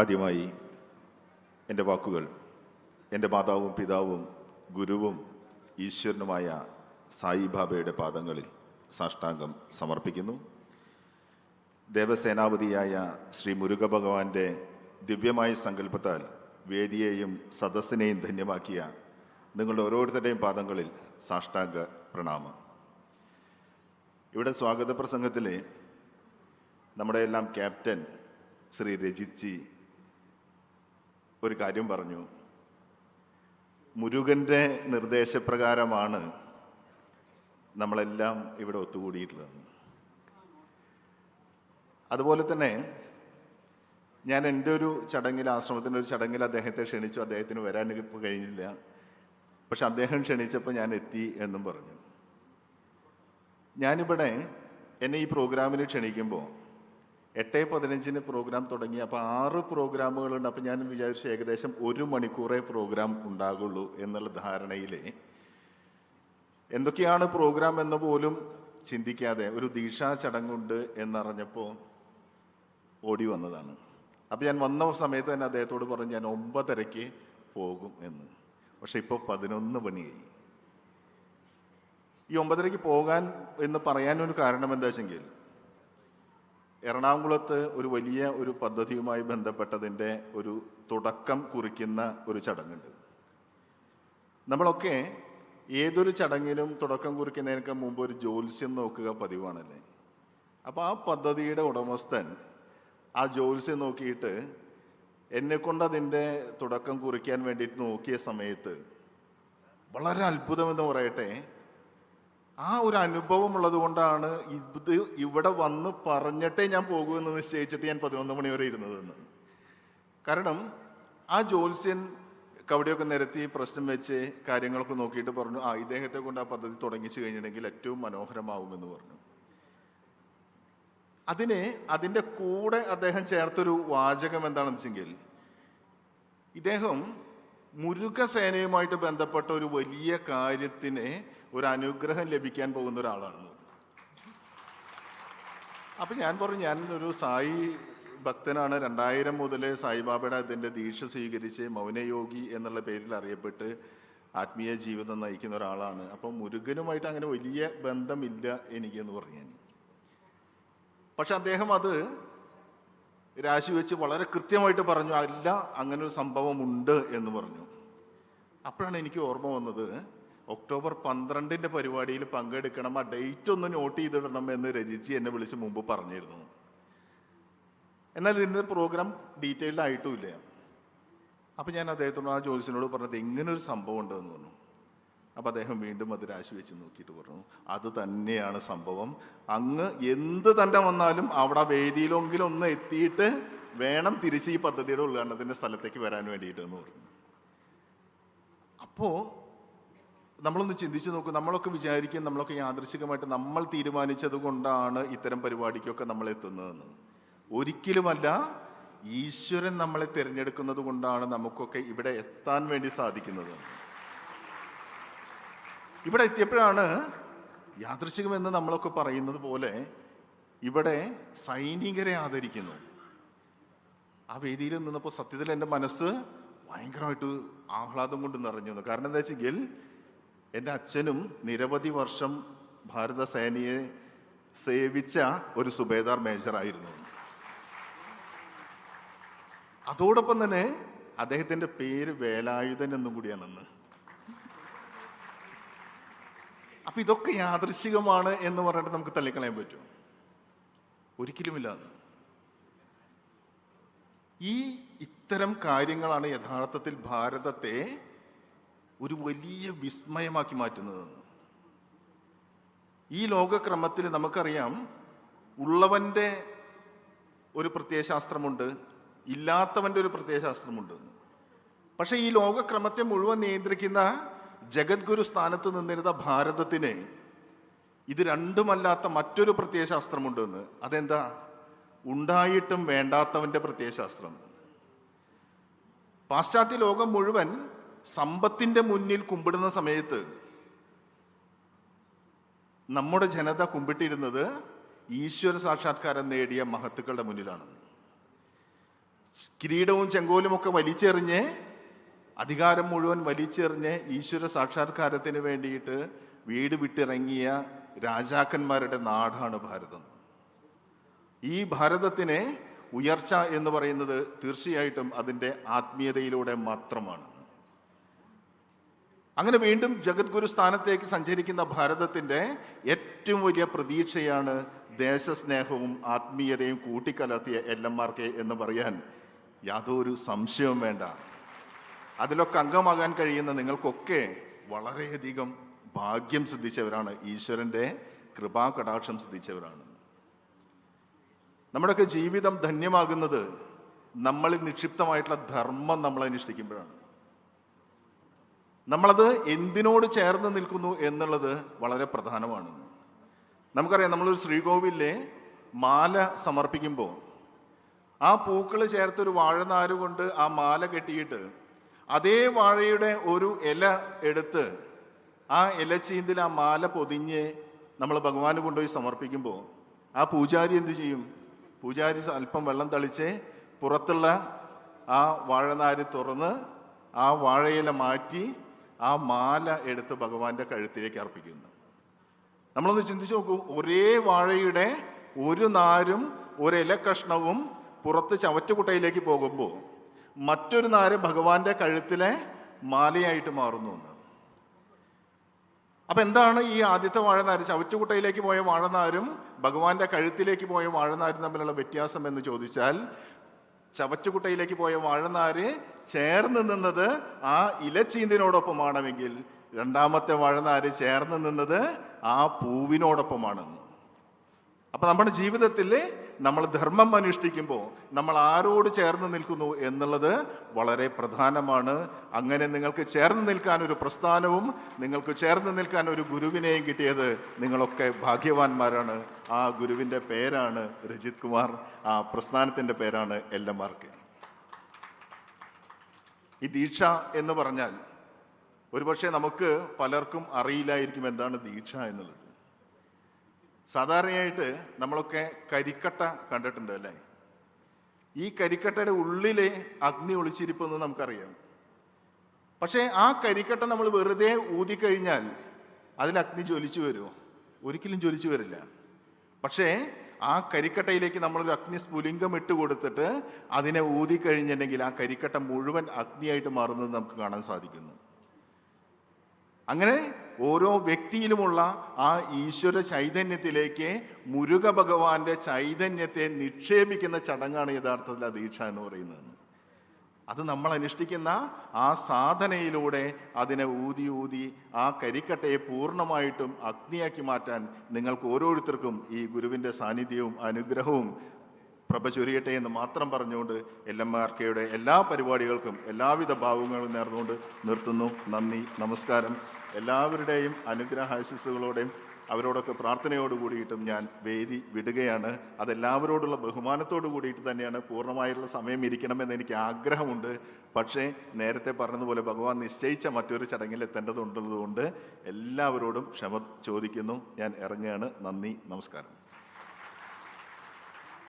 ആദ്യമായി എന്റെ വാക്കുകൾ എന്റെ മാതാവും പിതാവും ഗുരുവും ഈശ്വരനുമായ സായിബാബയുടെ പാദങ്ങളിൽ സാഷ്ടാംഗം സമർപ്പിക്കുന്നു. ദേവസേനാപതിയായ ശ്രീ മുരുക ഭഗവാന്റെ ദിവ്യമായ സങ്കല്പത്താൽ വേദിയെയും സദസ്സിനെയും ധന്യമാക്കിയ നിങ്ങളുടെ ഓരോരുത്തരുടെയും പാദങ്ങളിൽ സാഷ്ടാംഗ പ്രണാമം. ഇവിടെ സ്വാഗത പ്രസംഗത്തിലെ നമ്മുടെ എല്ലാം ക്യാപ്റ്റൻ ശ്രീ രജിച്ചി ഒരു കാര്യം പറഞ്ഞു. മുരുകന്റെ നിർദ്ദേശപ്രകാരമാണ് നമ്മളെല്ലാം ഇവിടെ ഒത്തുകൂടിയിട്ടുള്ളത്. അതുപോലെ തന്നെ ഞാൻ എന്റെ ഒരു ചടങ്ങിൽ ആശ്രമത്തിന്റെ ഒരു ചടങ്ങിൽ അദ്ദേഹത്തെ ക്ഷണിച്ചു. അദ്ദേഹത്തിന് വരാൻ ഇപ്പോൾ കഴിഞ്ഞില്ല. പക്ഷെ അദ്ദേഹം ക്ഷണിച്ചപ്പോൾ ഞാൻ എത്തി എന്നും പറഞ്ഞു. ഞാനിവിടെ എന്നെ ഈ പ്രോഗ്രാമിന് ക്ഷണിക്കുമ്പോൾ എട്ട് പതിനഞ്ചിന് പ്രോഗ്രാം തുടങ്ങി. അപ്പോൾ ആറ് പ്രോഗ്രാമുകളുണ്ട് അപ്പോൾ ഞാൻ വിചാരിച്ചു ഏകദേശം ഒരു മണിക്കൂറേ പ്രോഗ്രാം ഉണ്ടാകുള്ളൂ എന്നുള്ള ധാരണയിൽ എന്തൊക്കെയാണ് പ്രോഗ്രാം എന്ന് പോലും ചിന്തിക്കാതെ ഒരു ദീക്ഷാ ചടങ്ങുണ്ട് എന്നറിഞ്ഞപ്പോൾ ഓടി വന്നതാണ്. അപ്പോൾ ഞാൻ വന്ന സമയത്ത് തന്നെ അദ്ദേഹത്തോട് പറഞ്ഞു ഞാൻ ഒമ്പതരയ്ക്ക് പോകും എന്ന്. പക്ഷെ ഇപ്പോൾ പതിനൊന്ന് മണിയായി. ഈ ഒമ്പതരയ്ക്ക് പോകാൻ എന്ന് പറയാനൊരു കാരണം എന്താ വെച്ചെങ്കിൽ എറണാകുളത്ത് ഒരു വലിയ ഒരു പദ്ധതിയുമായി ബന്ധപ്പെട്ടതിന്റെ ഒരു തുടക്കം കുറിക്കുന്ന ഒരു ചടങ്ങുണ്ട്. നമ്മളൊക്കെ ഏതൊരു ചടങ്ങിലും തുടക്കം കുറിക്കുന്നതിനൊക്കെ മുമ്പ് ഒരു ജ്യോത്സ്യം നോക്കുക പതിവാണല്ലേ? അപ്പോൾ ആ പദ്ധതിയുടെ ഉടമസ്ഥൻ ആ ജ്യോത്സ്യം നോക്കിയിട്ട് എന്നെ കൊണ്ട് അതിന്റെ തുടക്കം കുറിക്കാൻ വേണ്ടിയിട്ട് നോക്കിയ സമയത്ത് വളരെ അത്ഭുതമെന്ന് പറയട്ടെ ആ ഒരു അനുഭവം ഉള്ളത് കൊണ്ടാണ് ഇത് ഇവിടെ വന്ന് പറഞ്ഞിട്ടേ ഞാൻ പോകുമെന്ന് നിശ്ചയിച്ചിട്ട് ഞാൻ പതിനൊന്ന് മണി വരെ ഇരുന്നതെന്ന് കാരണം ആ ജ്യോത്സ്യൻ കവടിയൊക്കെ നിരത്തി പ്രശ്നം വെച്ച് കാര്യങ്ങളൊക്കെ നോക്കിയിട്ട് പറഞ്ഞു ആ ഇദ്ദേഹത്തെ കൊണ്ട് ആ പദ്ധതി തുടങ്ങിച്ചു കഴിഞ്ഞിട്ടുണ്ടെങ്കിൽ ഏറ്റവും മനോഹരമാവുമെന്ന് പറഞ്ഞു. അതിനെ അതിന്റെ കൂടെ അദ്ദേഹം ചേർത്തൊരു വാചകം എന്താണെന്ന് വെച്ചെങ്കിൽ ഇദ്ദേഹം മുരുകസേനയുമായിട്ട് ബന്ധപ്പെട്ട ഒരു വലിയ കാര്യത്തിന് ഒരു അനുഗ്രഹം ലഭിക്കാൻ പോകുന്ന ഒരാളാണ് അപ്പൊ ഞാൻ പറഞ്ഞു ഞാൻ ഒരു സായി ഭക്തനാണ്. രണ്ടായിരം മുതൽ സായിബാബയുടെ അതിന്റെ ദീക്ഷ സ്വീകരിച്ച് മൗനയോഗി എന്നുള്ള പേരിൽ അറിയപ്പെട്ട് ആത്മീയ ജീവിതം നയിക്കുന്ന ഒരാളാണ്. അപ്പം മുരുകനുമായിട്ട് അങ്ങനെ വലിയ ബന്ധമില്ല എനിക്കെന്ന് പറഞ്ഞു പക്ഷെ അദ്ദേഹം അത് രാശി വെച്ച് വളരെ കൃത്യമായിട്ട് പറഞ്ഞു അല്ല അങ്ങനെ ഒരു സംഭവം ഉണ്ട് എന്ന് പറഞ്ഞു. അപ്പോഴാണ് എനിക്ക് ഓർമ്മ വന്നത് ഒക്ടോബർ പന്ത്രണ്ടിന്റെ പരിപാടിയിൽ പങ്കെടുക്കണം ആ ഡേറ്റ് ഒന്ന് നോട്ട് ചെയ്തിടണം എന്ന് രചിച്ച് എന്നെ വിളിച്ച് മുമ്പ് പറഞ്ഞിരുന്നു. എന്നാൽ ഇതിന്റെ പ്രോഗ്രാം ഡീറ്റെയിൽഡ് ആയിട്ടുമില്ല അപ്പൊ ഞാൻ അദ്ദേഹത്തോട് ആ ജോലിസിനോട് പറഞ്ഞത് ഇങ്ങനെ ഒരു സംഭവം ഉണ്ടെന്ന് പറഞ്ഞു. അപ്പൊ അദ്ദേഹം വീണ്ടും അത് രാശി വെച്ച് നോക്കിയിട്ട് പറഞ്ഞു അത് തന്നെയാണ് സംഭവം. അങ്ങ് എന്ത് തന്നെ വന്നാലും അവിടെ വേദിയിലെങ്കിലും ഒന്ന് എത്തിയിട്ട് വേണം തിരിച്ച് ഈ പദ്ധതിയുടെ ഉദ്ഘാടനത്തിന്റെ സ്ഥലത്തേക്ക് വരാൻ വേണ്ടിയിട്ടെന്ന് പറഞ്ഞു. അപ്പോ നമ്മളൊന്ന് ചിന്തിച്ചു നോക്കും നമ്മളൊക്കെ വിചാരിക്കും നമ്മളൊക്കെ യാദൃശികമായിട്ട് നമ്മൾ തീരുമാനിച്ചത് കൊണ്ടാണ് ഇത്തരം പരിപാടിക്കൊക്കെ നമ്മൾ എത്തുന്നതെന്ന്. ഒരിക്കലുമല്ല ഈശ്വരൻ നമ്മളെ തിരഞ്ഞെടുക്കുന്നത് കൊണ്ടാണ് നമുക്കൊക്കെ ഇവിടെ എത്താൻ വേണ്ടി സാധിക്കുന്നത്. ഇവിടെ എത്തിയപ്പോഴാണ് യാദൃശികമെന്ന് നമ്മളൊക്കെ പറയുന്നത് പോലെ ഇവിടെ സൈനികരെ ആദരിക്കുന്നു. ആ വേദിയിൽ നിന്നപ്പോൾ സത്യത്തിൽ എന്റെ മനസ്സ് ഭയങ്കരമായിട്ട് ആഹ്ലാദം കൊണ്ട് നിറഞ്ഞു കാരണം എന്താ വെച്ചെങ്കിൽ എന്റെ അച്ഛനും നിരവധി വർഷം ഭാരത സേനയെ സേവിച്ച ഒരു സുബേദാർ മേജറായിരുന്നു അതോടൊപ്പം തന്നെ അദ്ദേഹത്തിന്റെ പേര് വേലായുധൻ എന്നും കൂടിയാണെന്ന് അപ്പൊ ഇതൊക്കെ യാദൃശികമാണ് എന്ന് പറഞ്ഞിട്ട് നമുക്ക് തള്ളിക്കളയാൻ പറ്റും. ഒരിക്കലുമില്ല ഈ ഇത്തരം കാര്യങ്ങളാണ് യഥാർത്ഥത്തിൽ ഭാരതത്തെ ഒരു വലിയ വിസ്മയമാക്കി മാറ്റുന്നതെന്ന് ഈ ലോകക്രമത്തിൽ നമുക്കറിയാം ഉള്ളവന്റെ ഒരു പ്രത്യയശാസ്ത്രമുണ്ട് ഇല്ലാത്തവന്റെ ഒരു പ്രത്യയശാസ്ത്രമുണ്ട് പക്ഷെ ഈ ലോകക്രമത്തെ മുഴുവൻ നിയന്ത്രിക്കുന്ന ജഗദ്ഗുരു സ്ഥാനത്ത് നിന്നിരുന്ന ഭാരതത്തിന് ഇത് രണ്ടുമല്ലാത്ത മറ്റൊരു പ്രത്യയശാസ്ത്രമുണ്ടെന്ന് അതെന്താ? ഉണ്ടായിട്ടും വേണ്ടാത്തവന്റെ പ്രത്യയശാസ്ത്രം പാശ്ചാത്യ ലോകം മുഴുവൻ സമ്പത്തിന്റെ മുന്നിൽ കുമ്പിടുന്ന സമയത്ത് നമ്മുടെ ജനത കുമ്പിട്ടിരുന്നത് ഈശ്വര സാക്ഷാത്കാരം നേടിയ മഹത്തുക്കളുടെ മുന്നിലാണ്. കിരീടവും ചെങ്കോലും ഒക്കെ വലിച്ചെറിഞ്ഞ് അധികാരം മുഴുവൻ വലിച്ചെറിഞ്ഞ് ഈശ്വര സാക്ഷാത്കാരത്തിന് വേണ്ടിയിട്ട് വീട് വിട്ടിറങ്ങിയ രാജാക്കന്മാരുടെ നാടാണ് ഭാരതം. ഈ ഭാരതത്തിനെ ഉയർച്ച എന്ന് പറയുന്നത് തീർച്ചയായിട്ടും അതിന്റെ ആത്മീയതയിലൂടെ മാത്രമാണ്. അങ്ങനെ വീണ്ടും ജഗദ്ഗുരു സ്ഥാനത്തേക്ക് സഞ്ചരിക്കുന്ന ഭാരതത്തിന്റെ ഏറ്റവും വലിയ പ്രതീക്ഷയാണ് ദേശസ്നേഹവും ആത്മീയതയും കൂട്ടിക്കലർത്തിയ എൽ എം ആർ കെ എന്ന് പറയാൻ യാതൊരു സംശയവും വേണ്ട. അതിലൊക്കെ അംഗമാകാൻ കഴിയുന്ന നിങ്ങൾക്കൊക്കെ വളരെയധികം ഭാഗ്യം സിദ്ധിച്ചവരാണ്. ഈശ്വരന്റെ കൃപാകടാക്ഷം സിദ്ധിച്ചവരാണ്. നമ്മുടെയൊക്കെ ജീവിതം ധന്യമാകുന്നത് നമ്മളിൽ നിക്ഷിപ്തമായിട്ടുള്ള ധർമ്മം നമ്മൾ അനുഷ്ഠിക്കുമ്പോഴാണ്. നമ്മളത് എന്തിനോട് ചേർന്ന് നിൽക്കുന്നു എന്നുള്ളത് വളരെ പ്രധാനമാണ്. നമുക്കറിയാം നമ്മളൊരു ശ്രീകോവിലെ മാല സമർപ്പിക്കുമ്പോൾ ആ പൂക്കൾ ചേർത്തൊരു വാഴനാര് കൊണ്ട് ആ മാല കെട്ടിയിട്ട് അതേ വാഴയുടെ ഒരു ഇല എടുത്ത് ആ ഇലച്ചീന്തിൽ ആ മാല പൊതിഞ്ഞ് നമ്മൾ ഭഗവാന് കൊണ്ടുപോയി സമർപ്പിക്കുമ്പോൾ ആ പൂജാരി എന്തു ചെയ്യും? പൂജാരി അല്പം വെള്ളം തളിച്ച് പുറത്തുള്ള ആ വാഴനാര് തുറന്ന് ആ വാഴയില മാറ്റി ആ മാല എടുത്ത് ഭഗവാന്റെ കഴുത്തിലേക്ക് അർപ്പിക്കുന്നു. നമ്മളൊന്ന് ചിന്തിച്ചു നോക്കൂ ഒരേ വാഴയുടെ ഒരു നാരും ഒരു ഇല കഷ്ണവും പുറത്ത് ചവറ്റുകുട്ടയിലേക്ക് പോകുമ്പോൾ മറ്റൊരു നാര് ഭഗവാന്റെ കഴുത്തിലെ മാലയായിട്ട് മാറുന്നു എന്ന്. അപ്പൊ എന്താണ് ഈ ആദ്യത്തെ വാഴനാര് ചവറ്റുകുട്ടയിലേക്ക് പോയ വാഴനാരും ഭഗവാന്റെ കഴുത്തിലേക്ക് പോയ വാഴനാരും തമ്മിലുള്ള വ്യത്യാസം എന്ന് ചോദിച്ചാൽ ചവറ്റുകുട്ടയിലേക്ക് പോയ വാഴനാര് ചേർന്ന് നിന്നത് ആ ഇലച്ചീന്തിനോടൊപ്പമാണെങ്കിൽ രണ്ടാമത്തെ വാഴനാര് ചേർന്ന് നിന്നത് ആ പൂവിനോടൊപ്പമാണെന്ന്. അപ്പൊ നമ്മുടെ ജീവിതത്തിൽ നമ്മൾ ധർമ്മം അനുഷ്ഠിക്കുമ്പോൾ നമ്മൾ ആരോട് ചേർന്ന് നിൽക്കുന്നു എന്നുള്ളത് വളരെ പ്രധാനമാണ്. അങ്ങനെ നിങ്ങൾക്ക് ചേർന്ന് നിൽക്കാൻ ഒരു പ്രസ്ഥാനവും നിങ്ങൾക്ക് ചേർന്ന് നിൽക്കാൻ ഒരു ഗുരുവിനെയും കിട്ടിയത് നിങ്ങളൊക്കെ ഭാഗ്യവാന്മാരാണ്. ആ ഗുരുവിന്റെ പേരാണ് രജിത് കുമാർ. ആ പ്രസ്ഥാനത്തിന്റെ പേരാണ് എൽ ആർക്ക് ഈ ദീക്ഷ എന്ന് പറഞ്ഞാൽ ഒരുപക്ഷെ നമുക്ക് പലർക്കും അറിയില്ലായിരിക്കും എന്താണ് ദീക്ഷ എന്നുള്ളത്. സാധാരണയായിട്ട് നമ്മളൊക്കെ കരിക്കട്ട കണ്ടിട്ടുണ്ട് അല്ലേ? ഈ കരിക്കട്ടയുടെ ഉള്ളിലെ അഗ്നി ഒളിച്ചിരിപ്പെന്ന് നമുക്കറിയാം. പക്ഷേ ആ കരിക്കട്ട നമ്മൾ വെറുതെ ഊതിക്കഴിഞ്ഞാൽ അതിൽ അഗ്നി ജ്വലിച്ചു വരുമോ? ഒരിക്കലും ജ്വലിച്ചു വരില്ല. പക്ഷേ ആ കരിക്കട്ടയിലേക്ക് നമ്മളൊരു അഗ്നി സ്ഫുലിംഗം ഇട്ട് കൊടുത്തിട്ട് അതിനെ ഊതിക്കഴിഞ്ഞിട്ടുണ്ടെങ്കിൽ ആ കരിക്കട്ട മുഴുവൻ അഗ്നിയായിട്ട് മാറുന്നത് നമുക്ക് കാണാൻ സാധിക്കുന്നു. അങ്ങനെ ഓരോ വ്യക്തിയിലുമുള്ള ആ ഈശ്വര ചൈതന്യത്തിലേക്ക് മുരുക ഭഗവാന്റെ ചൈതന്യത്തെ നിക്ഷേപിക്കുന്ന ചടങ്ങാണ് യഥാർത്ഥത്തിൽ ആ ദീക്ഷ എന്ന് പറയുന്നത്. അത് നമ്മൾ അനുഷ്ഠിക്കുന്ന ആ സാധനയിലൂടെ അതിനെ ഊതി ഊതി ആ കരിക്കട്ടയെ പൂർണമായിട്ടും അഗ്നിയാക്കി മാറ്റാൻ നിങ്ങൾക്ക് ഓരോരുത്തർക്കും ഈ ഗുരുവിന്റെ സാന്നിധ്യവും അനുഗ്രഹവും പ്രഭ ചൊരിയട്ടെ എന്ന് മാത്രം പറഞ്ഞുകൊണ്ട് എൽ എം ആർ കെയുടെ എല്ലാ പരിപാടികൾക്കും എല്ലാവിധ ഭാവങ്ങളും നേർന്നുകൊണ്ട് നിർത്തുന്നു. നന്ദി നമസ്കാരം. എല്ലാവരുടെയും അനുഗ്രഹാശിസുകളോടെയും അവരോടൊക്കെ പ്രാർത്ഥനയോട് കൂടിയിട്ടും ഞാൻ വേദി വിടുകയാണ്. അതെല്ലാവരോടുള്ള ബഹുമാനത്തോട് കൂടിയിട്ട് തന്നെയാണ് പൂർണമായിട്ടുള്ള സമയം ഇരിക്കണമെന്ന് എനിക്ക് ആഗ്രഹമുണ്ട്. പക്ഷേ നേരത്തെ പറഞ്ഞതുപോലെ ഭഗവാൻ നിശ്ചയിച്ച മറ്റൊരു ചടങ്ങിൽ എത്തേണ്ടതുണ്ടുള്ളതുകൊണ്ട് എല്ലാവരോടും ക്ഷമ ചോദിക്കുന്നു. ഞാൻ ഇറങ്ങുകയാണ്. നന്ദി. നമസ്കാരം.